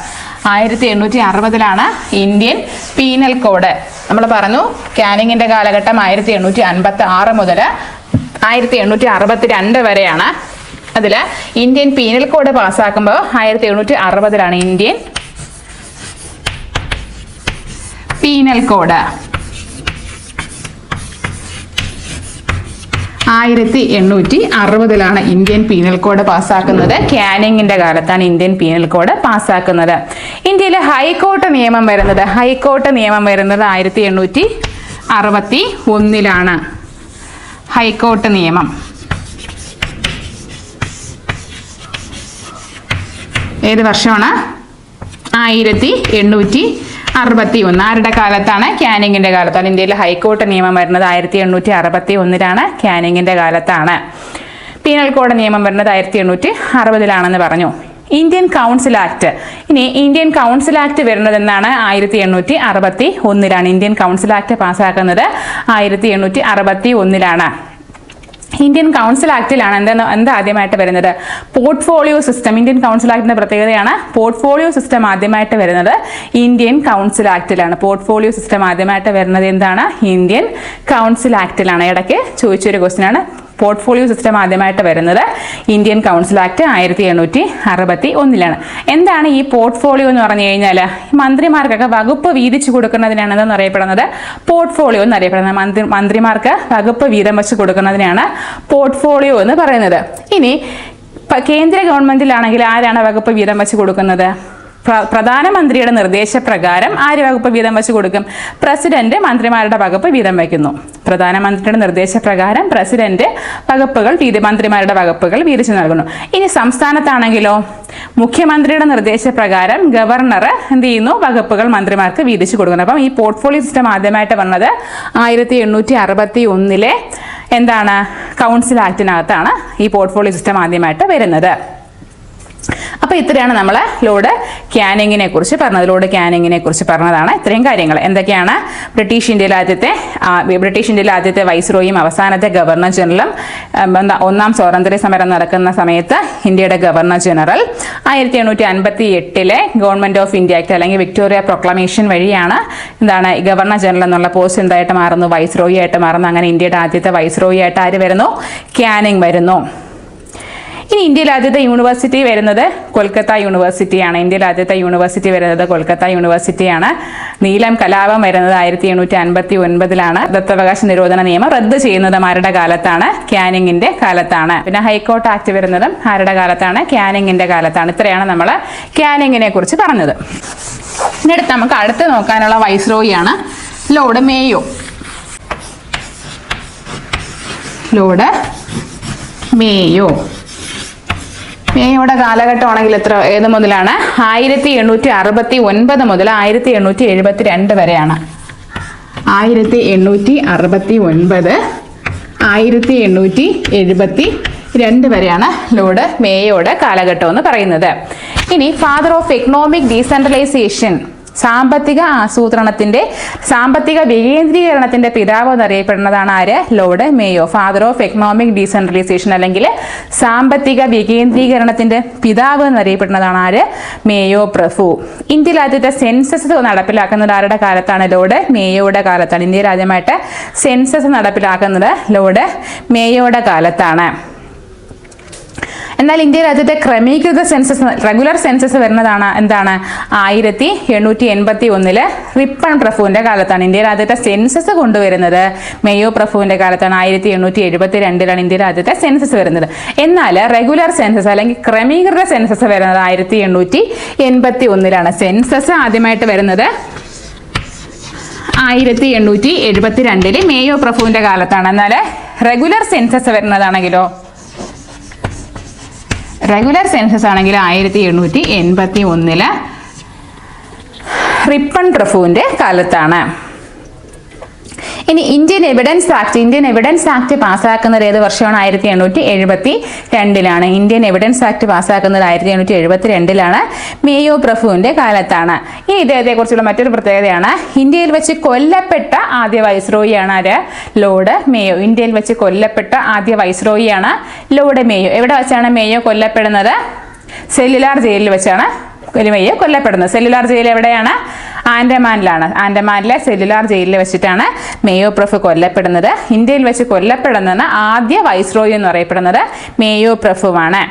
ആയിരത്തി എണ്ണൂറ്റി അറുപതിലാണ് ഇന്ത്യൻ പീനൽ കോഡ് നമ്മൾ പറഞ്ഞു ക്യാനിങ്ങിന്റെ കാലഘട്ടം ആയിരത്തി എണ്ണൂറ്റി അൻപത്തി ആറ് മുതൽ ആയിരത്തി എണ്ണൂറ്റി അറുപത്തി രണ്ട് വരെയാണ്. അതിൽ ഇന്ത്യൻ പീനൽ കോഡ് പാസ്സാക്കുമ്പോൾ ആയിരത്തി എണ്ണൂറ്റി അറുപതിലാണ് ഇന്ത്യൻ പീനൽ കോഡ് ആയിരത്തി എണ്ണൂറ്റി അറുപതിലാണ് ഇന്ത്യൻ പീനൽ കോഡ് പാസ്സാക്കുന്നത്. ക്യാനിങ്ങിന്റെ കാലത്താണ് ഇന്ത്യൻ പീനൽ കോഡ് പാസ്സാക്കുന്നത്. ഇന്ത്യയിലെ ഹൈക്കോട്ട് നിയമം വരുന്നത് ഹൈക്കോട്ട് നിയമം വരുന്നത് ആയിരത്തി എണ്ണൂറ്റി അറുപത്തി ഒന്നിലാണ്. ഹൈക്കോട്ട് നിയമം. ഏത് വർഷമാണ്? ആയിരത്തി എണ്ണൂറ്റി അറുപത്തി ഒന്ന് ആരുടെ കാലത്താണ് ക്യാനിങ്ങിന്റെ കാലത്താണ് ഇന്ത്യയിലെ ഹൈക്കോർട്ട് നിയമം വരുന്നത് ആയിരത്തി എണ്ണൂറ്റി അറുപത്തി ഒന്നിലാണ് ക്യാനിങ്ങിന്റെ കാലത്താണ്. പീനൽ കോഡ് നിയമം വരുന്നത് ആയിരത്തി എണ്ണൂറ്റി അറുപതിലാണെന്ന് പറഞ്ഞു. Indian council act. ഇനി ഇന്ത്യൻ കൗൺസിൽ ആക്ട് വരുന്നത് എന്നാണ് ആയിരത്തി എണ്ണൂറ്റി അറുപത്തി ഒന്നിലാണ് ഇന്ത്യൻ കൗൺസിൽ ആക്ട് പാസ്സാക്കുന്നത് ആയിരത്തി എണ്ണൂറ്റി അറുപത്തി ഒന്നിലാണ് ഇന്ത്യൻ കൗൺസിൽ ആക്ടിലാണ് എന്താണ് എന്താ ആദ്യമായിട്ട് വരുന്നത്? പോർട്ട്ഫോളിയോ സിസ്റ്റം ഇന്ത്യൻ കൗൺസിൽ ആക്ടിന്റെ പ്രത്യേകതയാണ് പോർട്ട്ഫോളിയോ സിസ്റ്റം ആദ്യമായിട്ട് വരുന്നത് ഇന്ത്യൻ കൗൺസിൽ ആക്ടിലാണ് പോർട്ട്ഫോളിയോ സിസ്റ്റം ആദ്യമായിട്ട് വരുന്നത് എന്താണ്? ഇന്ത്യൻ കൗൺസിൽ ആക്ടിലാണ് ഇടയ്ക്ക് ചോദിച്ചൊരു ക്വസ്റ്റ്യൻ ആണ്. പോർട്ട്ഫോളിയോ സിസ്റ്റം ആദ്യമായിട്ട് വരുന്നത് ഇന്ത്യൻ കൗൺസിൽ ആക്ട് ആയിരത്തി എണ്ണൂറ്റി അറുപത്തി ഒന്നിലാണ് എന്താണ് ഈ പോർട്ട്ഫോളിയോ എന്ന് പറഞ്ഞു കഴിഞ്ഞാൽ മന്ത്രിമാർക്കൊക്കെ വകുപ്പ് വീതിച്ചു കൊടുക്കുന്നതിനാണ് എന്തെന്ന് അറിയപ്പെടുന്നത്. പോർട്ട്ഫോളിയോ എന്ന് അറിയപ്പെടുന്നത്. മന്ത്രി മന്ത്രിമാർക്ക് വകുപ്പ് വീതം വെച്ച് കൊടുക്കുന്നതിനാണ് പോർട്ട്ഫോളിയോ എന്ന് പറയുന്നത്. ഇനി കേന്ദ്ര ഗവൺമെന്റിലാണെങ്കിൽ ആരാണ് വകുപ്പ് വീതം വെച്ച് കൊടുക്കുന്നത്? പ്രധാനമന്ത്രിയുടെ നിർദ്ദേശപ്രകാരം ആര് വകുപ്പ് വീതം വെച്ച് കൊടുക്കും. പ്രസിഡന്റ് മന്ത്രിമാരുടെ വകുപ്പ് വീതം വയ്ക്കുന്നു പ്രധാനമന്ത്രിയുടെ നിർദ്ദേശപ്രകാരം പ്രസിഡന്റ് വകുപ്പുകൾ മന്ത്രിമാരുടെ വകുപ്പുകൾ വീതിച്ചു നൽകുന്നു. ഇനി സംസ്ഥാനത്താണെങ്കിലോ? മുഖ്യമന്ത്രിയുടെ നിർദ്ദേശപ്രകാരം ഗവർണർ എന്ത് ചെയ്യുന്നു? വകുപ്പുകൾ മന്ത്രിമാർക്ക് വീതിച്ചു കൊടുക്കുന്നു. അപ്പം ഈ പോർട്ട്ഫോളിയോ സിസ്റ്റം ആദ്യമായിട്ട് വന്നത് ആയിരത്തി എണ്ണൂറ്റി അറുപത്തി ഒന്നിലെ എന്താണ്? കൗൺസിൽ ആക്ടിനകത്താണ് ഈ പോർട്ട്ഫോളിയോ സിസ്റ്റം ആദ്യമായിട്ട് വരുന്നത്. അപ്പോൾ ഇത്രയാണ് നമ്മൾ ലോഡ് ക്യാനിങ്ങിനെ കുറിച്ച് പറഞ്ഞത്. ലോഡ് ക്യാനിങ്ങിനെ കുറിച്ച് പറഞ്ഞതാണ് ഇത്രയും കാര്യങ്ങൾ. എന്തൊക്കെയാണ്? ബ്രിട്ടീഷ് ഇന്ത്യയിലെ ആദ്യത്തെ ബ്രിട്ടീഷ് ഇന്ത്യയിലെ ആദ്യത്തെ വൈസ്രോയും അവസാനത്തെ ഗവർണർ ജനറലും ഒന്നാം സ്വാതന്ത്ര്യ സമരം നടക്കുന്ന സമയത്ത് ഇന്ത്യയുടെ ഗവർണർ ജനറൽ. ആയിരത്തി എണ്ണൂറ്റി അൻപത്തി എട്ടിലെ ഓഫ് ഇന്ത്യ ആക്ട് അല്ലെങ്കിൽ വിക്ടോറിയ പ്രൊക്ലമേഷൻ വഴിയാണ് എന്താണ് ഗവർണർ ജനറൽ എന്നുള്ള പോസ്റ്റ് എന്തായിട്ട് മാറുന്നു? വൈസ്രോയി ആയിട്ട് മാറുന്നു. അങ്ങനെ ഇന്ത്യയുടെ ആദ്യത്തെ വൈസ്രോയി ആയിട്ട് ആര് വരുന്നു? ക്യാനിങ് വരുന്നു. ഇനി ഇന്ത്യയിലെ ആദ്യത്തെ യൂണിവേഴ്സിറ്റി വരുന്നത് കൊൽക്കത്ത യൂണിവേഴ്സിറ്റിയാണ് ഇന്ത്യയിലെ ആദ്യത്തെ യൂണിവേഴ്സിറ്റി വരുന്നത് കൊൽക്കത്ത യൂണിവേഴ്സിറ്റിയാണ് നീലം കലാപം വരുന്നത് ആയിരത്തി എണ്ണൂറ്റി അൻപത്തി ഒൻപതിലാണ് ദത്തവകാശ നിരോധന നിയമം റദ്ദ് ചെയ്യുന്നത് ആരുടെ കാലത്താണ്? ക്യാനിങ്ങിന്റെ കാലത്താണ്. പിന്നെ ഹൈക്കോർട്ട് ആക്ട് വരുന്നതും ആരുടെ കാലത്താണ്? ക്യാനിങ്ങിന്റെ കാലത്താണ്. ഇത്രയാണ് നമ്മൾ ക്യാനിങ്ങിനെ കുറിച്ച് പറഞ്ഞത്. ഇനി അടുത്ത് നമുക്ക് അടുത്ത് നോക്കാനുള്ള വൈസ്രോയിയാണ് ലോഡ് മേയോ. Lord Mayo. മേയുടെ കാലഘട്ടമാണെങ്കിൽ എത്ര ഏത് മുതലാണ്? ആയിരത്തി എണ്ണൂറ്റി അറുപത്തി ഒൻപത് മുതൽ ആയിരത്തി എണ്ണൂറ്റി എഴുപത്തി രണ്ട് വരെയാണ്. ആയിരത്തി എണ്ണൂറ്റി അറുപത്തി ഒൻപത് ആയിരത്തി എണ്ണൂറ്റി എഴുപത്തി രണ്ട് വരെയാണ് ലോഡ് മേയോടെ കാലഘട്ടം എന്ന് പറയുന്നത്. ഇനി ഫാദർ ഓഫ് എക്കണോമിക് ഡീസെൻട്രലൈസേഷൻ സാമ്പത്തിക ആസൂത്രണത്തിന്റെ സാമ്പത്തിക വികേന്ദ്രീകരണത്തിന്റെ പിതാവ് എന്നറിയപ്പെടുന്നതാണ് ആര്? Lord Mayo. Father of economic decentralisation അല്ലെങ്കിൽ സാമ്പത്തിക വികേന്ദ്രീകരണത്തിന്റെ പിതാവ് എന്നറിയപ്പെടുന്നതാണ് ആര്? മേയോ പ്രഭു. ഇന്ത്യയിൽ ആദ്യത്തെ സെൻസസ് നടപ്പിലാക്കുന്നത് ആരുടെ കാലത്താണ്? ലോർഡ് മേയോയുടെ കാലത്താണ്. ഇന്ത്യയിൽ ആദ്യമായിട്ട് സെൻസസ് നടപ്പിലാക്കുന്നത് ലോർഡ് മേയോയുടെ കാലത്താണ്. എന്നാൽ ഇന്ത്യയിൽ രാജ്യത്തെ ക്രമീകൃത സെൻസസ് റെഗുലർ സെൻസസ് വരുന്നതാണ് എന്താണ്? ആയിരത്തി എണ്ണൂറ്റി എൺപത്തി ഒന്നിൽ റിപ്പൺ പ്രഭുവിന്റെ കാലത്താണ് ഇന്ത്യയിൽ രാജ്യത്തെ സെൻസസ് കൊണ്ടുവരുന്നത്. മേയോ പ്രഭുവിന്റെ കാലത്താണ് ആയിരത്തി എണ്ണൂറ്റി എഴുപത്തി രണ്ടിലാണ് ഇന്ത്യയിൽ ആദ്യത്തെ സെൻസസ് വരുന്നത്. എന്നാൽ റെഗുലർ സെൻസസ് അല്ലെങ്കിൽ ക്രമീകൃത സെൻസസ് വരുന്നത് ആയിരത്തി എണ്ണൂറ്റി എൺപത്തി ഒന്നിലാണ് സെൻസസ് ആദ്യമായിട്ട് വരുന്നത് ആയിരത്തി എണ്ണൂറ്റി എഴുപത്തി രണ്ടിൽ മേയോ പ്രഭുവിന്റെ കാലത്താണ്. എന്നാൽ റെഗുലർ സെൻസസ് വരുന്നതാണെങ്കിലോ? റെഗുലർ സെൻസസ് ആണെങ്കിൽ ആയിരത്തി എണ്ണൂറ്റി എൺപത്തി ഒന്നിൽ റിപ്പൺ പ്രഭുവിന്റെ കാലത്താണ്. ഇനി Indian evidence act Indian evidence act പാസ്സാക്കുന്നത് ഏത് വർഷമാണ്? ആയിരത്തി എണ്ണൂറ്റി എഴുപത്തി രണ്ടിലാണ് ഇന്ത്യൻ എവിഡൻസ് ആക്ട് പാസ്സാക്കുന്നത് ആയിരത്തി എണ്ണൂറ്റി എഴുപത്തി രണ്ടിലാണ് മേയോ പ്രഭുവിന്റെ കാലത്താണ്. ഇനി ഇദ്ദേഹത്തെ കുറിച്ചുള്ള മറ്റൊരു പ്രത്യേകതയാണ്. ഇന്ത്യയിൽ വെച്ച് കൊല്ലപ്പെട്ട ആദ്യ വൈസ്രോയിയാണ് ആര്? Lord Mayo. ഇന്ത്യയിൽ വെച്ച് കൊല്ലപ്പെട്ട ആദ്യ വൈസ്രോയിയാണ് ലോർഡ് മേയോ. എവിടെ വെച്ചാണ് മേയോ കൊല്ലപ്പെടുന്നത്? സെല്ലുലാർ ജയിലിൽ വെച്ചാണ് മേയോ കൊല്ലപ്പെടുന്നത്. സെല്ലുലാർ ജയിൽ എവിടെയാണ്? ആൻഡമാനിലാണ്. ആൻഡമാനിലെ സെല്ലുലാർ ജയിലിൽ വെച്ചിട്ടാണ് മേയോ പ്രഫ് കൊല്ലപ്പെടുന്നത്. ഇന്ത്യയിൽ വെച്ച് കൊല്ലപ്പെടുന്നതിന് ആദ്യ വൈസ്രോയി എന്ന് പറയപ്പെടുന്നത് മേയോ പ്രഫുവാണ്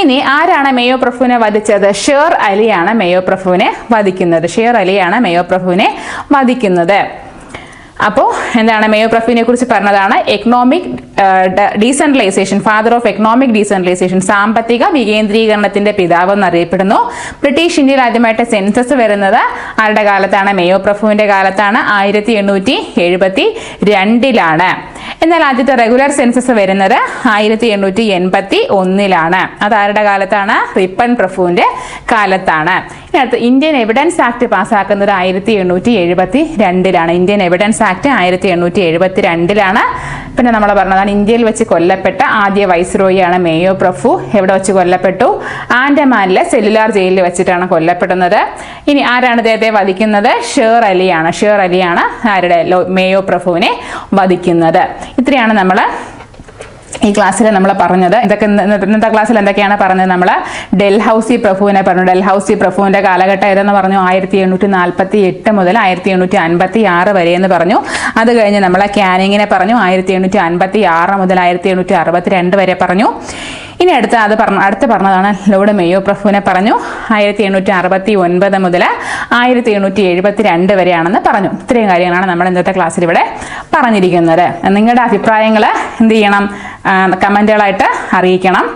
ഇനി ആരാണ് മേയോ പ്രഫുവിനെ വധിച്ചത്? ഷേർ അലിയാണ് മേയോ പ്രഫുവിനെ വധിക്കുന്നത്. ഷേർ അലിയാണ് മേയോ പ്രഫുവിനെ വധിക്കുന്നത്. അപ്പോൾ എന്താണ് മേയോ പ്രഫീനെ കുറിച്ച് പറഞ്ഞതാണ് economic decentralisation father of economic decentralisation സാമ്പത്തിക വികേന്ദ്രീകരണത്തിന്റെ പിതാവ് എന്നറിയപ്പെടുന്നു. ബ്രിട്ടീഷ് ഇന്ത്യയിൽ ആദ്യമായിട്ട് സെൻസസ് വരുന്നത് ആരുടെ കാലത്താണ്? മേയോ പ്രഫുവിന്റെ കാലത്താണ്. ആയിരത്തി എണ്ണൂറ്റി എഴുപത്തി രണ്ടിലാണ് എന്നാൽ ആദ്യത്തെ റെഗുലർ സെൻസസ് വരുന്നത് ആയിരത്തി എണ്ണൂറ്റി എൺപത്തി ഒന്നിലാണ് അത് ആരുടെ കാലത്താണ്? റിപ്പൺ പ്രഫുവിന്റെ കാലത്താണ്. ഇനി അടുത്ത് ഇന്ത്യൻ എവിഡൻസ് ആക്ട് പാസ്സാക്കുന്നത് ആയിരത്തി എണ്ണൂറ്റി എഴുപത്തി രണ്ടിലാണ് ഇന്ത്യൻ എവിഡൻസ് ആക്ട് ആയിരത്തി എണ്ണൂറ്റി എഴുപത്തി രണ്ടിലാണ് പിന്നെ നമ്മൾ പറഞ്ഞതാണ് ഇന്ത്യയിൽ വെച്ച് കൊല്ലപ്പെട്ട ആദ്യ വൈസ്രോയിയാണ് മേയോ പ്രഫു എവിടെ വെച്ച് കൊല്ലപ്പെട്ടു? ആൻഡമാനിലെ സെല്ലുലാർ ജയിലിൽ വെച്ചിട്ടാണ് കൊല്ലപ്പെടുന്നത്. ഇനി ആരാണ് ഇദ്ദേഹത്തെ വധിക്കുന്നത്? ഷേർ അലിയാണ്. ഷേർ അലിയാണ് ആരുടെ? മേയോ പ്രഫുവിനെ വധിക്കുന്നത്. ഇത്രയാണ് നമ്മൾ ഈ ക്ലാസ്സിൽ നമ്മൾ പറഞ്ഞത്. ഇതൊക്കെ ഇന്നത്തെ ക്ലാസ്സിൽ എന്തൊക്കെയാണ് പറഞ്ഞത് നമ്മൾ ഡൽഹൌസി പ്രഭുവിനെ പറഞ്ഞു. ഡൽഹൌസി പ്രഭുവിന്റെ കാലഘട്ടം ഏതെന്ന് പറഞ്ഞു? ആയിരത്തി എണ്ണൂറ്റി നാൽപ്പത്തി എട്ട് മുതൽ ആയിരത്തി എണ്ണൂറ്റി അൻപത്തി ആറ് വരെ എന്ന് പറഞ്ഞു. അത് കഴിഞ്ഞ് നമ്മൾ ക്യാനിങ്ങിനെ പറഞ്ഞു. ആയിരത്തി എണ്ണൂറ്റി അൻപത്തി ആറ് മുതൽ ആയിരത്തി എണ്ണൂറ്റി അറുപത്തി രണ്ട് വരെ പറഞ്ഞു. ഇനി അടുത്ത അത് പറഞ്ഞു അടുത്ത പറഞ്ഞതാണ് ലോഡ് മേയോ പ്രഭുവിനെ പറഞ്ഞു. ആയിരത്തി എണ്ണൂറ്റി അറുപത്തി ഒൻപത് മുതൽ ആയിരത്തി എണ്ണൂറ്റി എഴുപത്തി രണ്ട് വരെയാണെന്ന് പറഞ്ഞു. ഇത്രയും കാര്യങ്ങളാണ് നമ്മൾ ഇന്നത്തെ ക്ലാസ്സിൽ ഇവിടെ പറഞ്ഞിരിക്കുന്നത്. നിങ്ങളുടെ അഭിപ്രായങ്ങൾ എന്ത് ചെയ്യണം? കമന്റുകളായിട്ട് അറിയിക്കണം.